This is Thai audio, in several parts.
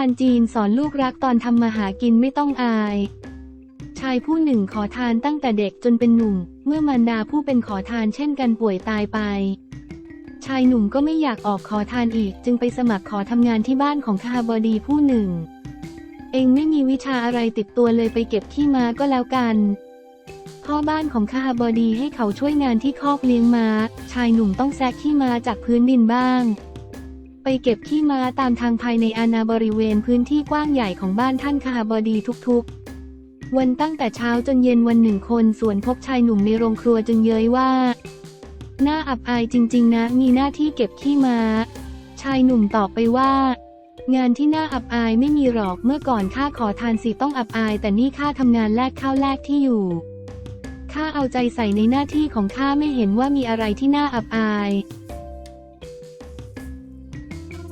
านจีนสอนลูกรักตอนทำมาหากินไม่ต้องอาย ชายผู้หนึ่งขอทานตั้งแต่เด็กจนเป็นหนุ่ม เมื่อมารดาผู้เป็นขอทานเช่นกันป่วยตายไป ชายหนุ่มก็ไม่อยากออกขอทานอีก จึงไปสมัครขอทำงานที่บ้านของข้าบดีผู้หนึ่ง เองไม่มีวิชาอะไรติดตัวเลยไปเก็บขี้ม้าก็แล้วกันพ่อบ้านของข้าบดีให้เขาช่วยงานที่คอกเลี้ยงม้า ชายหนุ่มต้องแซกขี้ม้าจากพื้นดินบ้าง ไปเก็บขี้ม้าตามทางภายในอาณาบริเวณพื้นที่กว้างใหญ่ของบ้านท่านคาบดีทุกๆ วันตั้งแต่เช้าจนเย็นวันหนึ่งคนสวนพบชายหนุ่มในโรงครัวจึงเย้ยว่า น่าอับอายจริง ๆ นะ มีหน้าที่เก็บขี้ม้า ชายหนุ่มตอบไปว่า งานที่น่าอับอายไม่มีหรอกเมื่อก่อนข้าขอทานสิต้องอับอาย แต่นี่ข้าทำงานแลกข้าวแลกที่อยู่ข้าเอาใจใส่ในหน้าที่ของข้าไม่เห็นว่ามีอะไรที่น่าอับอาย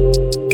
you